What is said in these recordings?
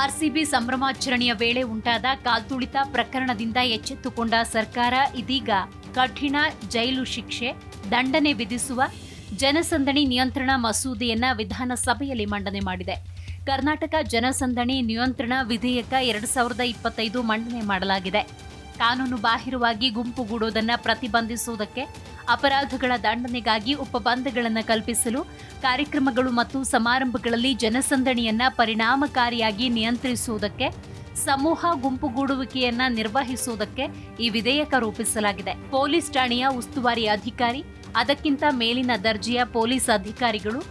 RCB ಸಂಭ್ರಮಾಚರಣೆಯ ವೇಳೆ ಉಂಟಾದ ಕಾಲ್ತುಳಿತ ಪ್ರಕರಣದಿಂದ ಎಚ್ಚೆತ್ತುಕೊಂಡ ಸರ್ಕಾರ ಇದೀಗ ಕಠಿಣ ಜೈಲು ಶಿಕ್ಷೆ, ದಂಡನೆ ವಿಧಿಸುವ, ಜನಸಂದಣಿ ನಿಯಂತ್ರಣ ಮಸೂದೆಯನ್ನ ವಿಧಾನಸಭೆಯಲ್ಲಿ ಮಂಡನೆ ಮಾಡಿದೆ. ಕರ್ನಾಟಕ ಜನಸಂದಣಿ ನಿಯಂತ್ರಣ ವಿಧೇಯಕ ಎರಡ್ ಸಾವಿರದ ಇಪ್ಪತ್ತೈದು ಮಂಡನೆ ಮಾಡಲಾಗಿದೆ. ಕಾನೂನು ಬಾಹಿರವಾಗಿ ಗುಂಪುಗೂಡುವುದನ್ನು ಪ್ರತಿಬಂಧಿಸುವುದಕ್ಕೆ ಅಪರಾಧಗಳ ದಂಡನೆಗಾಗಿ ಉಪಬಂಧಗಳನ್ನು ಕಲ್ಪಿಸಲು, ಕಾರ್ಯಕ್ರಮಗಳು ಮತ್ತು ಸಮಾರಂಭಗಳಲ್ಲಿ ಜನಸಂದಣಿಯನ್ನು ಪರಿಣಾಮಕಾರಿಯಾಗಿ ನಿಯಂತ್ರಿಸುವುದಕ್ಕೆ, ಸಮೂಹ ಗುಂಪುಗೂಡುವಿಕೆಯನ್ನ ನಿರ್ವಹಿಸುವುದಕ್ಕೆ ಈ ವಿಧೇಯಕ ರೂಪಿಸಲಾಗಿದೆ. ಪೊಲೀಸ್ ಠಾಣೆಯ ಉಸ್ತುವಾರಿ ಅಧಿಕಾರಿ, ಅದಕ್ಕಿಂತ ಮೇಲಿನ ದರ್ಜೆಯ ಪೊಲೀಸ್ ಅಧಿಕಾರಿಗಳು,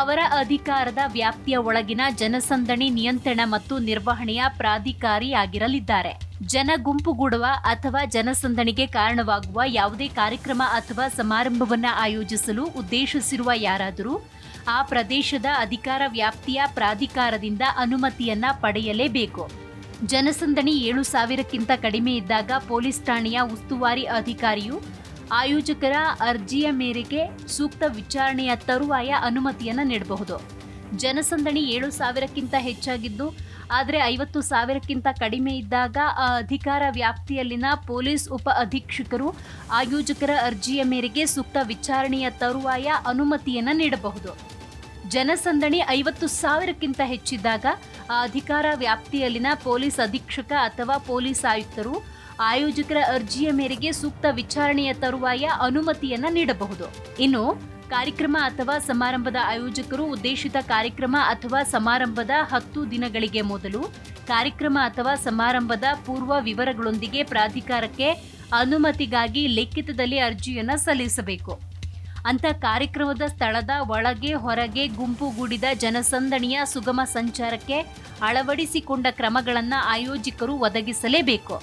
ಅವರ ಅಧಿಕಾರದ ವ್ಯಾಪ್ತಿಯ ಒಳಗಿನ ಜನಸಂದಣಿ ನಿಯಂತ್ರಣ ಮತ್ತು ನಿರ್ವಹಣೆಯ ಪ್ರಾಧಿಕಾರಿಯಾಗಿರಲಿದ್ದಾರೆ. ಜನ ಗುಂಪುಗೂಡುವ ಅಥವಾ ಜನಸಂದಣಿಗೆ ಕಾರಣವಾಗುವ ಯಾವುದೇ ಕಾರ್ಯಕ್ರಮ ಅಥವಾ ಸಮಾರಂಭವನ್ನು ಆಯೋಜಿಸಲು ಉದ್ದೇಶಿಸಿರುವ ಯಾರಾದರೂ ಆ ಪ್ರದೇಶದ ಅಧಿಕಾರ ವ್ಯಾಪ್ತಿಯ ಪ್ರಾಧಿಕಾರದಿಂದ ಅನುಮತಿಯನ್ನ ಪಡೆಯಲೇಬೇಕು. ಜನಸಂದಣಿ ಏಳು ಸಾವಿರಕ್ಕಿಂತ ಕಡಿಮೆ ಇದ್ದಾಗ ಪೊಲೀಸ್ ಠಾಣೆಯ ಉಸ್ತುವಾರಿ ಅಧಿಕಾರಿಯು ಆಯೋಜಕರ ಅರ್ಜಿಯ ಮೇರೆಗೆ ಸೂಕ್ತ ವಿಚಾರಣೆಯ ತರುವಾಯ ಅನುಮತಿಯನ್ನು ನೀಡಬಹುದು. ಜನಸಂದಣಿ ಏಳು ಸಾವಿರಕ್ಕಿಂತ ಹೆಚ್ಚಾಗಿದ್ದು ಆದರೆ ಐವತ್ತು ಸಾವಿರಕ್ಕಿಂತ ಕಡಿಮೆ ಇದ್ದಾಗ, ಆ, ಅಧಿಕಾರ ವ್ಯಾಪ್ತಿಯಲ್ಲಿನ ಪೊಲೀಸ್ ಉಪ ಅಧೀಕ್ಷಕರು ಆಯೋಜಕರ ಅರ್ಜಿಯ ಮೇರೆಗೆ ಸೂಕ್ತ ವಿಚಾರಣೆಯ ತರುವಾಯ ಅನುಮತಿಯನ್ನು ನೀಡಬಹುದು. ಜನಸಂದಣಿ ಐವತ್ತು ಸಾವಿರಕ್ಕಿಂತ ಹೆಚ್ಚಿದ್ದಾಗ, ಆ, ಅಧಿಕಾರ ವ್ಯಾಪ್ತಿಯಲ್ಲಿನ ಪೊಲೀಸ್ ಅಧೀಕ್ಷಕ ಅಥವಾ ಪೊಲೀಸ್ ಆಯುಕ್ತರು ಆಯೋಜಕರ ಅರ್ಜಿಯ ಮೇರೆಗೆ ಸೂಕ್ತ ವಿಚಾರಣೆಯ ತರುವಾಯ ಅನುಮತಿಯನ್ನ ನೀಡಬಹುದು. ಇನ್ನು ಕಾರ್ಯಕ್ರಮ ಅಥವಾ ಸಮಾರಂಭದ ಆಯೋಜಕರು ಉದ್ದೇಶಿತ ಕಾರ್ಯಕ್ರಮ ಅಥವಾ ಸಮಾರಂಭದ ಹತ್ತು ದಿನಗಳಿಗೆ ಮೊದಲು ಕಾರ್ಯಕ್ರಮ ಅಥವಾ ಸಮಾರಂಭದ ಪೂರ್ವ ವಿವರಗಳೊಂದಿಗೆ ಪ್ರಾಧಿಕಾರಕ್ಕೆ ಅನುಮತಿಗಾಗಿ ಲಿಖಿತದಲ್ಲಿ ಅರ್ಜಿಯನ್ನು ಸಲ್ಲಿಸಬೇಕು. ಅಂತ ಕಾರ್ಯಕ್ರಮದ ಸ್ಥಳದ ಒಳಗೆ ಹೊರಗೆ ಗುಂಪುಗೂಡಿದ ಜನಸಂದಣಿಯ ಸುಗಮ ಸಂಚಾರಕ್ಕೆ ಅಳವಡಿಸಿಕೊಂಡ ಕ್ರಮಗಳನ್ನು ಆಯೋಜಕರು ಒದಗಿಸಲೇಬೇಕು.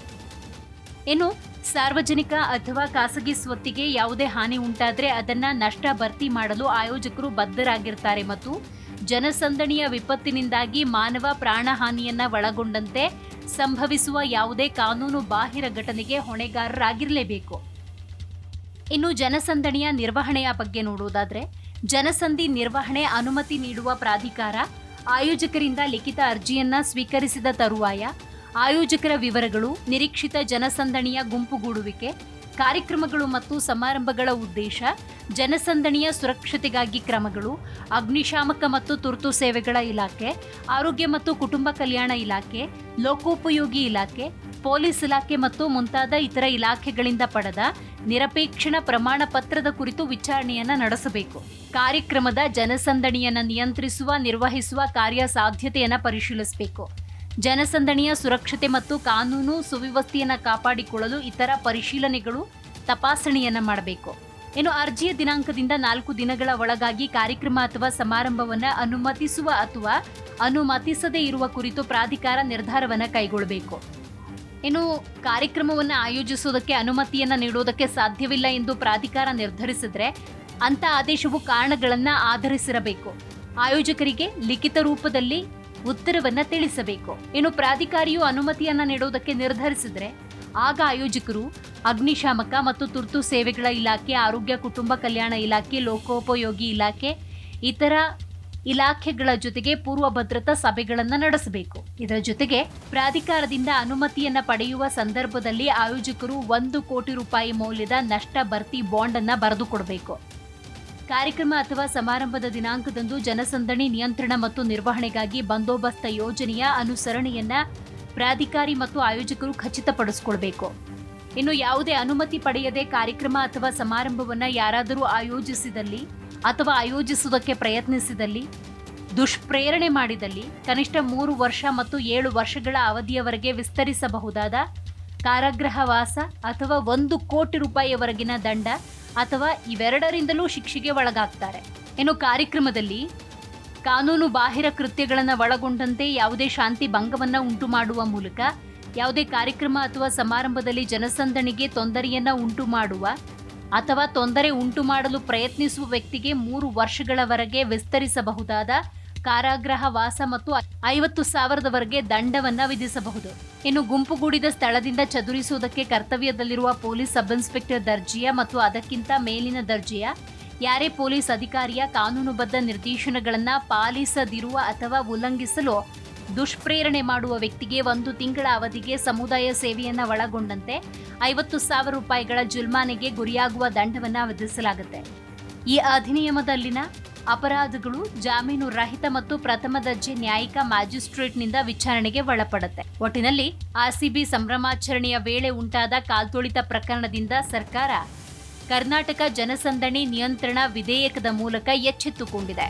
ಇನ್ನು ಸಾರ್ವಜನಿಕ ಅಥವಾ ಖಾಸಗಿ ಸ್ವತ್ತಿಗೆ ಯಾವುದೇ ಹಾನಿ ಉಂಟಾದರೆ ಅದನ್ನ ನಷ್ಟ ಭರ್ತಿ ಮಾಡಲು ಆಯೋಜಕರು ಬದ್ಧರಾಗಿರ್ತಾರೆ ಮತ್ತು ಜನಸಂದಣಿಯ ವಿಪತ್ತಿನಿಂದಾಗಿ ಮಾನವ ಪ್ರಾಣಹಾನಿಯನ್ನ ಒಳಗೊಂಡಂತೆ ಸಂಭವಿಸುವ ಯಾವುದೇ ಕಾನೂನು ಬಾಹಿರ ಘಟನೆಗೆ ಹೊಣೆಗಾರರಾಗಿರಲೇಬೇಕು. ಇನ್ನು ಜನಸಂದಣಿಯ ನಿರ್ವಹಣೆಯ ಬಗ್ಗೆ ನೋಡುವುದಾದರೆ, ಜನಸಂಧಿ ನಿರ್ವಹಣೆ ಅನುಮತಿ ನೀಡುವ ಪ್ರಾಧಿಕಾರ ಆಯೋಜಕರಿಂದ ಲಿಖಿತ ಅರ್ಜಿಯನ್ನ ಸ್ವೀಕರಿಸಿದ ತರುವಾಯ ಆಯೋಜಕರ ವಿವರಗಳು, ನಿರೀಕ್ಷಿತ ಜನಸಂದಣಿಯ ಗುಂಪುಗೂಡುವಿಕೆ, ಕಾರ್ಯಕ್ರಮಗಳು ಮತ್ತು ಸಮಾರಂಭಗಳ ಉದ್ದೇಶ, ಜನಸಂದಣಿಯ ಸುರಕ್ಷತೆಗಾಗಿ ಕ್ರಮಗಳು, ಅಗ್ನಿಶಾಮಕ ಮತ್ತು ತುರ್ತು ಸೇವೆಗಳ ಇಲಾಖೆ, ಆರೋಗ್ಯ ಮತ್ತು ಕುಟುಂಬ ಕಲ್ಯಾಣ ಇಲಾಖೆ, ಲೋಕೋಪಯೋಗಿ ಇಲಾಖೆ, ಪೊಲೀಸ್ ಇಲಾಖೆ ಮತ್ತು ಮುಂತಾದ ಇತರ ಇಲಾಖೆಗಳಿಂದ ಪಡೆದ ನಿರಪೇಕ್ಷಣ ಪ್ರಮಾಣ ಪತ್ರದ ಕುರಿತು ವಿಚಾರಣೆಯನ್ನು ನಡೆಸಬೇಕು. ಕಾರ್ಯಕ್ರಮದ ಜನಸಂದಣಿಯನ್ನು ನಿಯಂತ್ರಿಸುವ, ನಿರ್ವಹಿಸುವ ಕಾರ್ಯ ಸಾಧ್ಯತೆಯನ್ನು ಪರಿಶೀಲಿಸಬೇಕು. ಜನಸಂದಣಿಯ ಸುರಕ್ಷತೆ ಮತ್ತು ಕಾನೂನು ಸುವ್ಯವಸ್ಥೆಯನ್ನು ಕಾಪಾಡಿಕೊಳ್ಳಲು ಇತರ ಪರಿಶೀಲನೆಗಳು ತಪಾಸಣೆಯನ್ನು ಮಾಡಬೇಕು. ಇನ್ನು ಅರ್ಜಿಯ ದಿನಾಂಕದಿಂದ ನಾಲ್ಕು ದಿನಗಳ ಒಳಗಾಗಿ ಕಾರ್ಯಕ್ರಮ ಅಥವಾ ಸಮಾರಂಭವನ್ನು ಅನುಮತಿಸುವ ಅಥವಾ ಅನುಮತಿಸದೇ ಇರುವ ಕುರಿತು ಪ್ರಾಧಿಕಾರ ನಿರ್ಧಾರವನ್ನು ಕೈಗೊಳ್ಳಬೇಕು. ಇನ್ನು ಕಾರ್ಯಕ್ರಮವನ್ನು ಆಯೋಜಿಸುವುದಕ್ಕೆ ಅನುಮತಿಯನ್ನು ನೀಡುವುದಕ್ಕೆ ಸಾಧ್ಯವಿಲ್ಲ ಎಂದು ಪ್ರಾಧಿಕಾರ ನಿರ್ಧರಿಸಿದ್ರೆ ಅಂತ ಆದೇಶವು ಕಾರಣಗಳನ್ನ ಆಧರಿಸಿರಬೇಕು. ಆಯೋಜಕರಿಗೆ ಲಿಖಿತ ರೂಪದಲ್ಲಿ ಉತ್ತರವನ್ನ ತಿಳಿಸಬೇಕು. ಇನ್ನು ಪ್ರಾಧಿಕಾರಿಯು ಅನುಮತಿಯನ್ನ ನೀಡುವುದಕ್ಕೆ ನಿರ್ಧರಿಸಿದ್ರೆ, ಆಗ ಆಯೋಜಕರು ಅಗ್ನಿಶಾಮಕ ಮತ್ತು ತುರ್ತು ಸೇವೆಗಳ ಇಲಾಖೆ, ಆರೋಗ್ಯ, ಕುಟುಂಬ ಕಲ್ಯಾಣ ಇಲಾಖೆ, ಲೋಕೋಪಯೋಗಿ ಇಲಾಖೆ, ಇತರ ಇಲಾಖೆಗಳ ಜೊತೆಗೆ ಪೂರ್ವ ಭದ್ರತಾ ಸಭೆಗಳನ್ನು ನಡೆಸಬೇಕು. ಇದರ ಜೊತೆಗೆ ಪ್ರಾಧಿಕಾರದಿಂದ ಅನುಮತಿಯನ್ನ ಪಡೆಯುವ ಸಂದರ್ಭದಲ್ಲಿ ಆಯೋಜಕರು ಒಂದು ಕೋಟಿ ರೂಪಾಯಿ ಮೌಲ್ಯದ ನಷ್ಟ ಭರ್ತಿ ಬಾಂಡ್ ಅನ್ನ ಬರೆದುಕೊಡಬೇಕು. ಕಾರ್ಯಕ್ರಮ ಅಥವಾ ಸಮಾರಂಭದ ದಿನಾಂಕದಂದು ಜನಸಂದಣಿ ನಿಯಂತ್ರಣ ಮತ್ತು ನಿರ್ವಹಣೆಗಾಗಿ ಬಂದೋಬಸ್ತ ಯೋಜನೆಯ ಅನುಸರಣೆಯನ್ನ ಪ್ರಾಧಿಕಾರಿ ಮತ್ತು ಆಯೋಜಕರು ಖಚಿತಪಡಿಸಿಕೊಳ್ಬೇಕು. ಇನ್ನು ಯಾವುದೇ ಅನುಮತಿ ಪಡೆಯದೆ ಕಾರ್ಯಕ್ರಮ ಅಥವಾ ಸಮಾರಂಭವನ್ನು ಯಾರಾದರೂ ಆಯೋಜಿಸಿದಲ್ಲಿ ಅಥವಾ ಆಯೋಜಿಸುವುದಕ್ಕೆ ಪ್ರಯತ್ನಿಸಿದಲ್ಲಿ, ದುಷ್ಪ್ರೇರಣೆ ಮಾಡಿದಲ್ಲಿ ಕನಿಷ್ಠ ಮೂರು ವರ್ಷ ಮತ್ತು ಏಳು ವರ್ಷಗಳ ಅವಧಿಯವರೆಗೆ ವಿಸ್ತರಿಸಬಹುದಾದ ಕಾರಾಗೃಹವಾಸ ಅಥವಾ ಒಂದು ಕೋಟಿ ರೂಪಾಯಿಯವರೆಗಿನ ದಂಡ ಅಥವಾ ಇವೆರಡರಿಂದಲೂ ಶಿಕ್ಷೆಗೆ ಒಳಗಾಗ್ತಾರೆ. ಇನ್ನು ಕಾರ್ಯಕ್ರಮದಲ್ಲಿ ಕಾನೂನು ಬಾಹಿರ ಕೃತ್ಯಗಳನ್ನು ಒಳಗೊಂಡಂತೆ ಯಾವುದೇ ಶಾಂತಿ ಭಂಗವನ್ನ ಉಂಟು ಮಾಡುವ ಮೂಲಕ, ಯಾವುದೇ ಕಾರ್ಯಕ್ರಮ ಅಥವಾ ಸಮಾರಂಭದಲ್ಲಿ ಜನಸಂದಣಿಗೆ ತೊಂದರೆಯನ್ನ ಉಂಟು ಮಾಡುವ ಅಥವಾ ತೊಂದರೆ ಉಂಟು ಮಾಡಲು ಪ್ರಯತ್ನಿಸುವ ವ್ಯಕ್ತಿಗೆ ಮೂರು ವರ್ಷಗಳವರೆಗೆ ವಿಸ್ತರಿಸಬಹುದಾದ ಕಾರಾಗೃಹ ವಾಸ ಮತ್ತು ಐವತ್ತು ಸಾವಿರದವರೆಗೆ ದಂಡವನ್ನ ವಿಧಿಸಬಹುದು. ಇನ್ನು ಗುಂಪುಗೂಡಿದ ಸ್ಥಳದಿಂದ ಚದುರಿಸುವುದಕ್ಕೆ ಕರ್ತವ್ಯದಲ್ಲಿರುವ ಪೊಲೀಸ್ ಸಬ್ ಇನ್ಸ್ಪೆಕ್ಟರ್ ದರ್ಜೆಯ ಮತ್ತು ಅದಕ್ಕಿಂತ ಮೇಲಿನ ದರ್ಜೆಯ, ಯಾರೇ ಪೊಲೀಸ್ ಅಧಿಕಾರಿಯ ಕಾನೂನುಬದ್ಧ ನಿರ್ದೇಶನಗಳನ್ನು ಪಾಲಿಸದಿರುವ ಅಥವಾ ಉಲ್ಲಂಘಿಸಲು ದುಷ್ಪ್ರೇರಣೆ ಮಾಡುವ ವ್ಯಕ್ತಿಗೆ ಒಂದು ತಿಂಗಳ ಅವಧಿಗೆ ಸಮುದಾಯ ಸೇವೆಯನ್ನು ಒಳಗೊಂಡಂತೆ ಐವತ್ತು ಸಾವಿರ ರೂಪಾಯಿಗಳ ಜುಲ್ಮಾನೆಗೆ ಗುರಿಯಾಗುವ ದಂಡವನ್ನು ವಿಧಿಸಲಾಗುತ್ತೆ. ಈ ಅಧಿನಿಯಮದಲ್ಲಿನ ಅಪರಾಧಗಳು ಜಾಮೀನು ರಹಿತ ಮತ್ತು ಪ್ರಥಮ ದರ್ಜೆ ನ್ಯಾಯಿಕ ಮ್ಯಾಜಿಸ್ಟ್ರೇಟ್ನಿಂದ ವಿಚಾರಣೆಗೆ ಒಳಪಡುತ್ತೆ. ಒಟ್ಟಿನಲ್ಲಿ ಆರ್ಸಿಬಿ ಸಂಭ್ರಮಾಚರಣೆಯ ವೇಳೆ ಉಂಟಾದ ಕಾಲ್ತುಳಿತ ಪ್ರಕರಣದಿಂದ ಸರ್ಕಾರ ಕರ್ನಾಟಕ ಜನಸಂದಣಿ ನಿಯಂತ್ರಣ ವಿಧೇಯಕದ ಮೂಲಕ ಎಚ್ಚೆತ್ತುಕೊಂಡಿದೆ.